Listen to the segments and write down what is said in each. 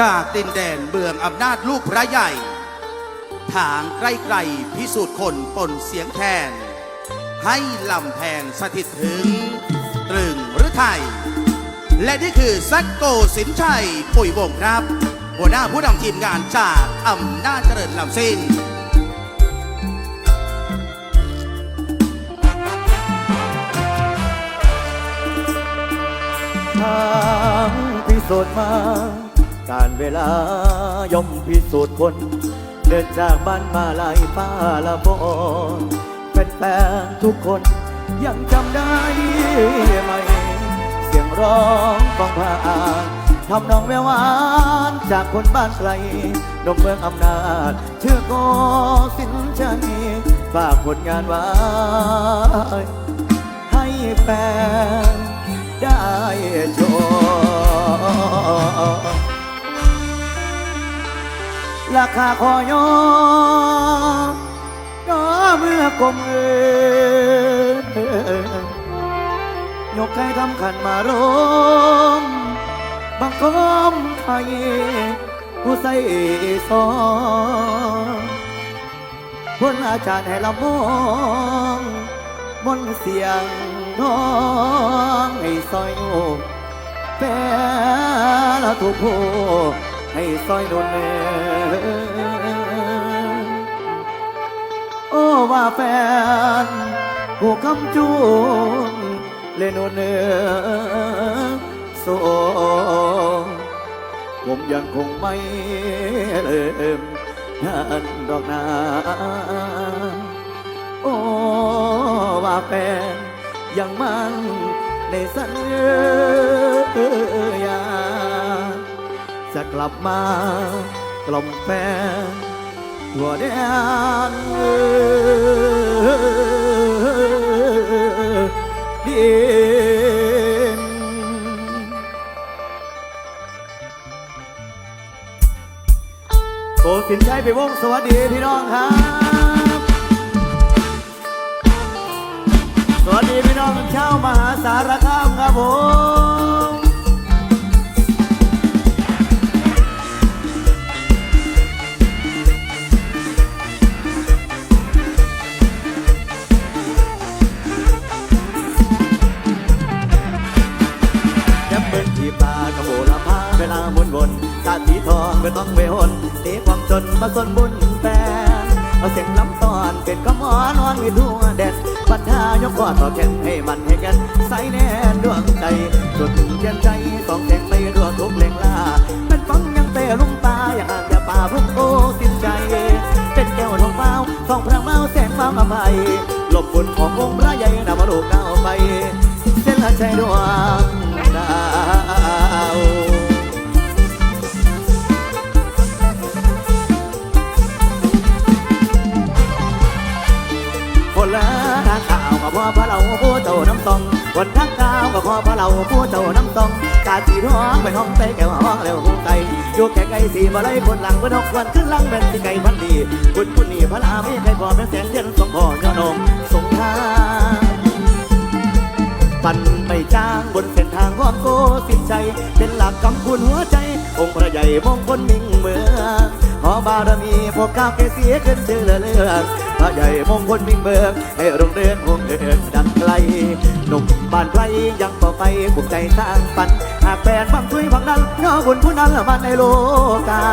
จากดินแดนเบืองอำนาจลูกพระใหญ่ ทางใกล้ๆพิสูจน์คนปนเสียงแคน ให้ลำแพนสถิตถึง ตรึงหรือไทย และนี่คือซักโกสินชัยปุ๋ยวงครับ หัวหน้าผู้นำทีมงานจากอำนาจเจริญลำซิ่งทางพิสูจน์มา การเวลาย่อมพิสูจน์คน เดินจากบ้านมาลายป้าละบอนเป็นแฟนๆทุกคนยังจำได้ไหม เสียงร้องของพาอาทำนองแววหวานจากคนบ้านไกลนมเมืองอำนาจ ชื่อโกสินชัยฝากผลงานไว้ให้แฟนได้ชม ราคาขอยอมก็เมื่อกลมเอินยกให้ทำขันมาร้องบังคมไทยผู้ใส่ซองพ้นอาจารย์ให้ลำมองมนเสียงน้องให้ซอยโยแปรละทุกผู้ ให้ซอยโดนเนโอ้ว่าแฟนผู้คำจูนเลนโนเนโซผมยังคงไม่เลิมนั่นดอกนาโอ้ว่าแฟนยังมันในสัญญา จะกลับมากล่อมแฟนทั่วแดนดินโกสินชัยไปวงสวัสดีพี่น้องครับ สวัสดีพี่น้องชาวมหาสารคามครับผม นมาสนบุญแฟนเอาเสียงลำตอนเป็นคำอ้อนอนให้ทั่วแดนปัญหายกข้อต่อแขนให้มันให้กันใส่แน่ดวงใจสุดเทียนใจต้องแสงไปดวงทุกเล่งล่าเป็นฟังยังเตะลุงตาอย่าห่างอย่าป่าพุ่งโอ้สิ้นใจ เป็นแก้วทองเมาสองพระเมาแสงมามาภัยหลบบุญขององค์พระใหญ่นำมาลูกเก้าไปเส้นละใจดวง อพระเราผู้เจ้าน้ำตองคนทางข่าวก็พอพระเราผู้เจ้าน้ำตองกาสีท้องไปห้องไปแก้วห้องเร็วหูไก่อยู่แก่ไก่สีมาเลยคนหลังเพื่อนหกวันขึ้นหลังเป็นสีไก่พันดีคุณคุณนี่พระราไม่ใครพอเป็นแสงเทียนสมพรยอนงสงทางปั่นไปจ้างบนเส้นทางของโกสินใจ เป็นหลักกำคุณหัวใจ องค์พระใหญ่มงคลมิ่งเมือง อบารมีพวกก้าวแกเสียขึ้นชื่อเลือกพระใหญ่มงคลมิ่งเมืองให้โรงเรือนวงเดินดังไกลหนุ่มบ้านไกลยังต่อไปภูมิใจสร้างฝัน หากแฟนฟังช่วยพังนั้นย่อบุญผู้นั้นละมันในโลกา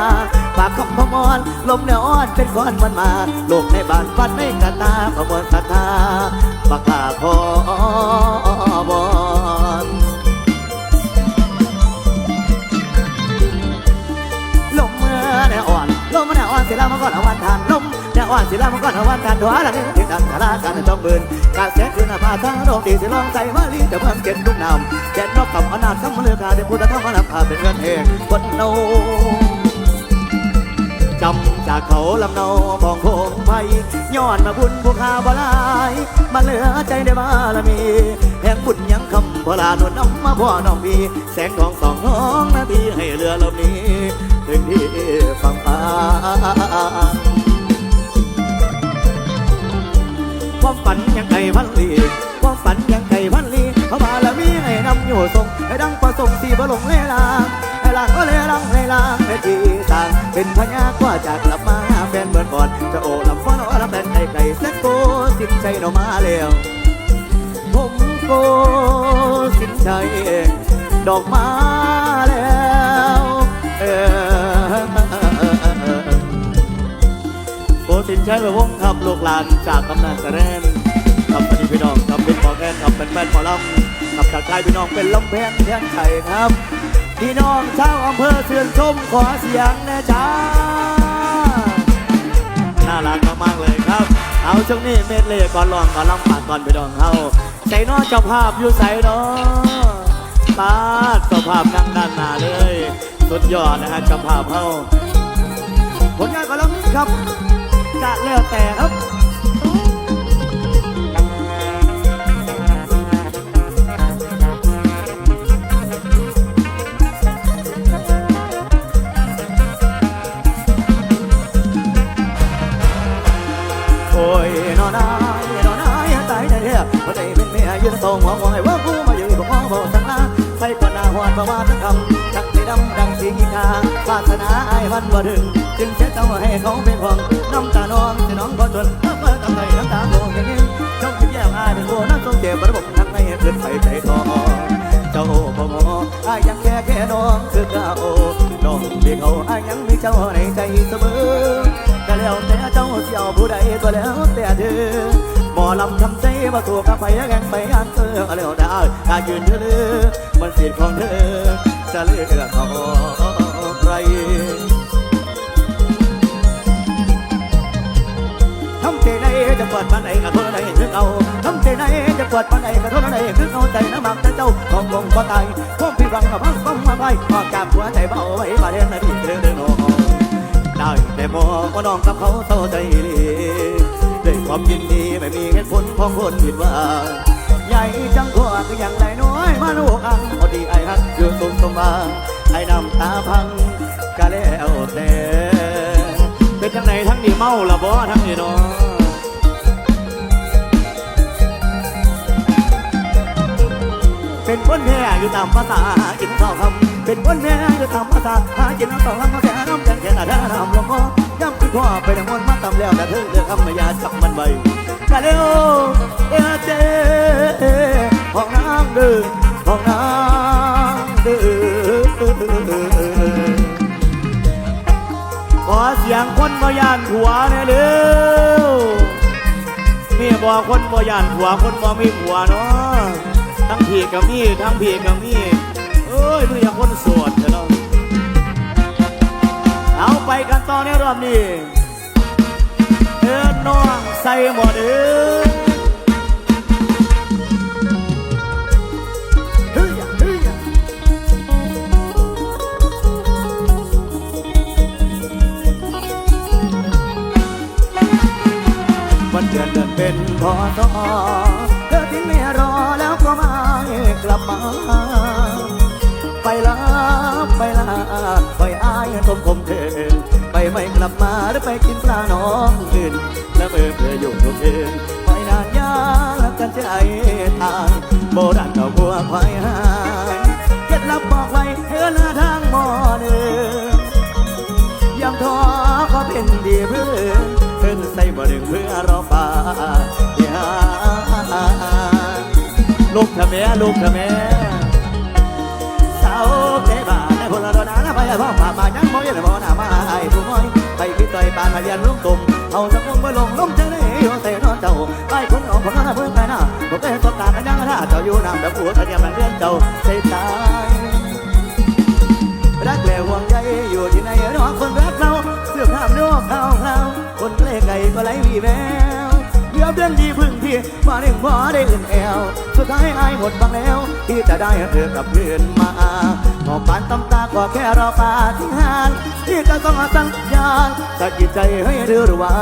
ปากคำพมรลมเนื้ออ่อนเป็นก้อนมันมาโลกในบ้านฟันในกาตาขบวนศรัทธาปากกาพอบอ ลมเนื้ออ่อนศิลามาก่อนเอาวันทานลมเนื้ออ่อนศิลามาก่อนเอาวันทานดัวละนี่ถึงดังสาราการจอมบืนการเสียคืนอาภาทั้งโลกดีสิลองใจมาลีแต่เพิ่มเก็บลูกน้ำแกนนกกับอนาคำมือเลือกาเดี๋ยวพุทธธรรมนับพาเป็นเงินเองคนโนจำจากเขาลำเนาบองโพงไพย้อนมาบุญผู้ข้าบลายมาเหลือใจได้บารมีแห่งบุญยังคำพลาหนุนน้ำมาพ่อน้องพี่แสงทองสองน้องนาทีให้เรือลำนี้ ถึงที่ฟังฟ้าความฝันยังไงพันลีความฝันยังไงพันลีพระบารมีให้นำอยู่ทรงให้ดังประสงค์สีบลงเลลางให้ลังก็เลยลังเลยลังเลยทีต่างเป็นพญากว่าจากกลับมาหาแฟนเมื่อก่อนจะโอลำฟ้อนอลำแบนไก่ไก่เซ็ตโกสิ้นใจเรามาแล้วผมโกสิ้นใจดอกม สินใจไปวงครับลูกหลานจากกำนันกระเรนกับสวัสดีพี่น้องกับเป็นหมอแกนกับเป็นแฟนหมอลำกับทักทายพี่น้องเป็นลำแพงเทียนไข่ครับ พี่น้องชาวอำเภอเชือนชมขอเสียงนะจ๊ะน่ารักมากๆเลยครับ เอาช่วงนี้เม็ดเล่ก่อนลองก่อนลำปากก่อนไปดองเฮาใส่นอเจ้าภาพอยู่ใส่นอปาดเจ้าภาพนั่งด้านหน้าเลยสุดยอดนะฮะเจ้าภาพเฮาผลงานก่อนแล้ครับ จะแล้วแต่ครับโอ้ยนอนายนอนายตายได้เด้อพอใจเป็นเมียยืนตรงหัวมองให้ว่ากูมาอยู่กับพ่อบอกสังลาใส่ก่อนหน้าหวานประมาณทั้งคำชักใจดำดังสีกีตาปรารถนาไอ้วันบ่ถึง จึงเช็ดเจ้าให้เขาเป็นห่วงน้ำตาน้องจะน้องบ่จนน้ำเมื่อกับใจน้ำตาโบอย่างนี้เจ้องคิดแย่อายเป็นหัวน้ำทรงเจ็บระบบทั้งในขึ้นไปใจทอเจ้าบ่งออายยังแค่แค่น้องคือเก่าน้องที่เขาอายยังมีเจ้าในใจเสมอก็แล้วแต่เจ้าเสี่ยวผู้ใดก็แล้วแต่เธอหมอลำทำใจมาตัวกับไปแกงไปอันเธอก็แล้วได้ถ้ายืนเธอลือมันสิทธิ์ของเธอจะเลือกเขาใคร ทำใจไหนจะปวดปันไหนก็ทษไหนคือเอาทำใจไหนจะปวดปันไหนก็ทษไหนคือเอาใจน้ำมันเจ้าของคงก็ตายคงพี่ฟังกับพังต้องมาไปออกจากหัวใจเบาไว้มาเรียนในที่เดินเดินออกได้แต่มองว่าน้องกับเขาเท่าใจดีด้วยความยินดีไม่มีเหตุผลของคนผิดหว่าใหญ่จังกว่าก็ยังได้น้อยมาลูกอังพอดีไอ้ฮักอยู่สุขสมบังไอ้น้ำตาพังก็แล้วแต่ เป็นจังไหนทั้งนี้เมาละบ่ทั้งนี้เนาะเป็นคนแพ้อยู่ตามภาษากินข้าวคำเป็นคนแพ้อยู่ตามภาษาหากินน้ำต่อคำมาแค่น้ำแข็งแค่หน้าน้ำลงคอย่ำคือพ่อไปดังวนมาตำแล้วแต่เธอเลือคำไม่ยาจับมันไว้กะเร็วเอเจห้องน้ำดื้อห้องน้ำ เสียงคนบ่ยานผัวเนี่ยเร็วมีบอคนบ่ยานผัวคนบ่มีผัวเนาะทั้งผีกับมีทั้งผีกับมีเอ้ยมึงอย่าคนโสวดเถอะเนาะเอาไปกันต่อในรอบนี้เดินน้องใส่หมดเอ้ อทอเธอทิ้งไม่รอแล้วก็ไม่กลับมา ไปลาไปลาไปอายตมคมเธอไปไม่กลับมาหรือไปกินปลาน้องคืนแล้วเมื่อเธออยู่ทุกคืนไปนานยากกันใจทางโบราณ ทำแม่ลูกทำแม่สาวเจ๊บ้าในพลดอนาไปพ่อป่ามายังมอยเลยบ่หน้ามาไอ้ผู้น้อยไปพิต่อยปานมาเรียนลุงตุ่มเอาสักคงไปลงล้มเจ้าได้โยเตนอเจ้าไปคนออกคนนั้นเพิ่งไปหน้าบ่เป็นตกตากันยังหน้าเจ้าอยู่น้ำแบบหัวตะเกียบมันเลื่อนเจ้า มาหนึ่งพอได้อื่นแอวสุดท้ายอายหมดบังแล้ว ที่จะได้เธอกับเพื่อนมาหอบปานตำตาก็แค่รอปาที่หานที่จะต้องสัญญาสะกิดใจให้เธอรู้ว่า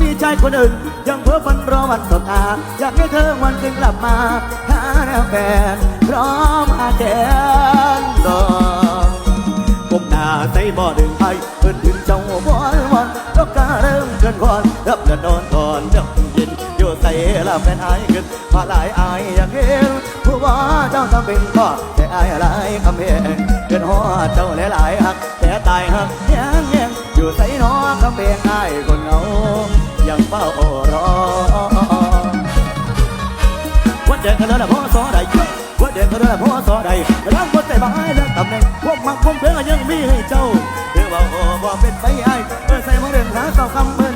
มีชายคนอื่นยังเพ้อฝันรอวันสบตาอยากให้เธอวันจึงกลับมาหาแนวแฟนพร้อมอาแกนดอกผมหน้าใส่บ่อดึงไอเพิ่นถึงเจ้าบ่วันก็กาเริ่มเกินก่อนรับและนอนก่อนเจ้าเย็น ใส่ละแฟนไอายขึ้นพาหลายไอายอยากเห็นผู้ว่าเจ้าทำเป็นพ่อแต่อายอะไรคำเพงเกินหอดเจ้าหลายหักแต่ตายหักยังยังอยู่ใส่น้อคำเพงอายคนเงายังเฝ้ารอว่าเด็กกันแล้วละพ่อสอใดว่าเด็กกันแล้วละพ่อสอใดแต่ร่างคนใจบ้าและตำแหน่งพวกมักพวกเพื่อยังมีให้เจ้าเพื่อว่าโอ้ว่เป็นไปไอ้เพื่อใส่มองเรื่องหาเก่าคำเพิ่นคำนั้น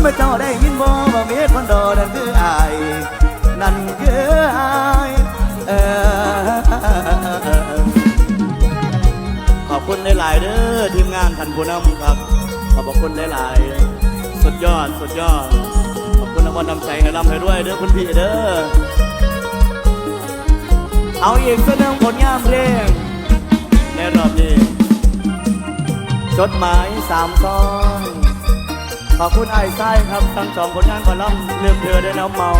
เมื่อเจ้าได้ยินบ่ว่ามีคนดอนั่นคือไอ้นั่นคือไอ้เออขอบคุณหลายๆเด้อทีมงานท่านผู้นำครับ ขอบคุณหลายๆสุดยอดสุดยอด ขอบคุณรางวัลนำใจให้ร่ำให้รวยเด้อคุณพี่เด้อเอาอีกสักหนึ่งผลงานเพลงในรอบนี้ จดหมายสามซอง ขอบคุณไอ้ไส้ครับ ทั้งสองผลงานก่อนล่ำลืมเธอได้น้ำเมา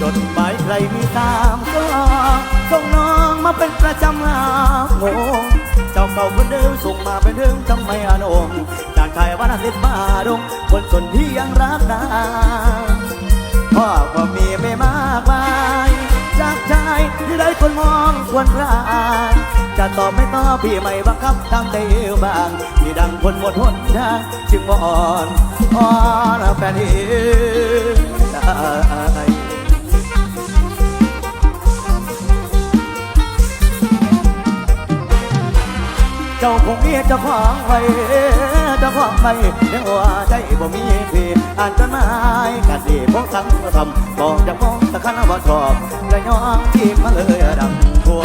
จดหมายใครมีสามซองส่งน้องมาเป็นประจำหาโงเจ้าเก่าคนเดิมส่งมาเป็นเรื่องทำไมอานงจากไทยวันอาทิตย์มาดงคนสนที่ยังรักนาพ่อก็มีไม่มากมายจากชายที่ได้คนมองควรค่า จะตอบไม่ตอบพี่ไม่บังคับทำใจเอวบางที่ดังคนหมดหนทางจึงอ่อนอ่อนแฟนเอ๋เจ้าคงมีเจ้าของไว้เจ้าของไปในหัวใจบ่มีพี่อ่านจดหมายกะสิพงสังทำบอกจะมองตะคันว่าชอบและย้องที่มาเลยดังหัว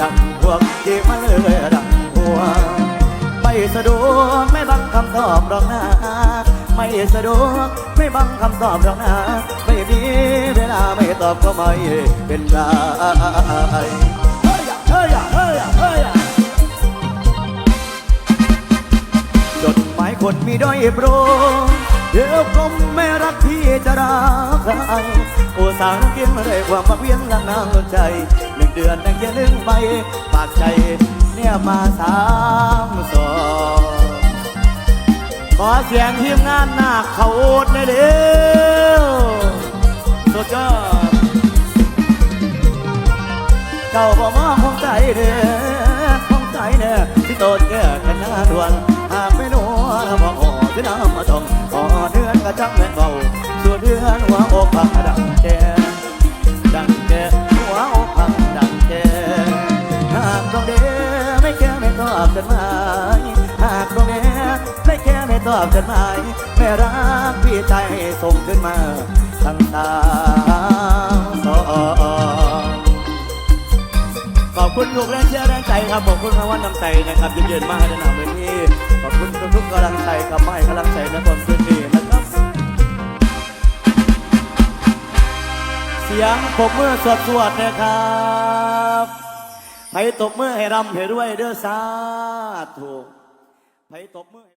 ดังพวกที่มาเลยดังหัว ไม่สะดวกไม่บังคำตอบหรอกนะไม่สะดวกไม่บังคำตอบหรอกนะไม่มีเวลาไม่ตอบก็ไม่เป็นไรเฮ้ยเฮ้ยเฮ้ยเฮ้ยจดหมายคนมีด้อยโปรเดี๋ยวกลมไม่รักพี่จะรักใครโอ้สารเกียงมาได้ความมาเวียนลังน้ำใจหนึ่ง เดือนตั้งเยอะนึงไปปากใจเนี่ยมาสามสองขอเสียงทีมงานหน้าเขาโอดในเดียวสุดยอดเจ้าบ่มาคงใจเด้อคงใจเด้อที่โตดแก่กันหน้าดวนหากไม่นัวบ่ออที่น้ำมาต้องขอเดือนก็จังแม่นเบาส่วนเดือนหัวอกพักดังแกดั จดหมายหากตรงเด้ไม่แค่ไม่ตอบจดหมายไม่รักพี่ใจส่งขึ้นมาทั้งตาสองขอบคุณทุกแรงเชียร์แรงใจครับขอบคุณรางวัลน้ำใจนะครับยืนยืนมากให้นำไปที่ขอบคุณทุกๆกำลังใจครับไม่กำลังใจนะผมคืนนี้นะครับเสียงปรบมือสวดสวดๆนะครับ ให้ตบมือให้รำให้ด้วยเด้อสาธุให้ตบมือ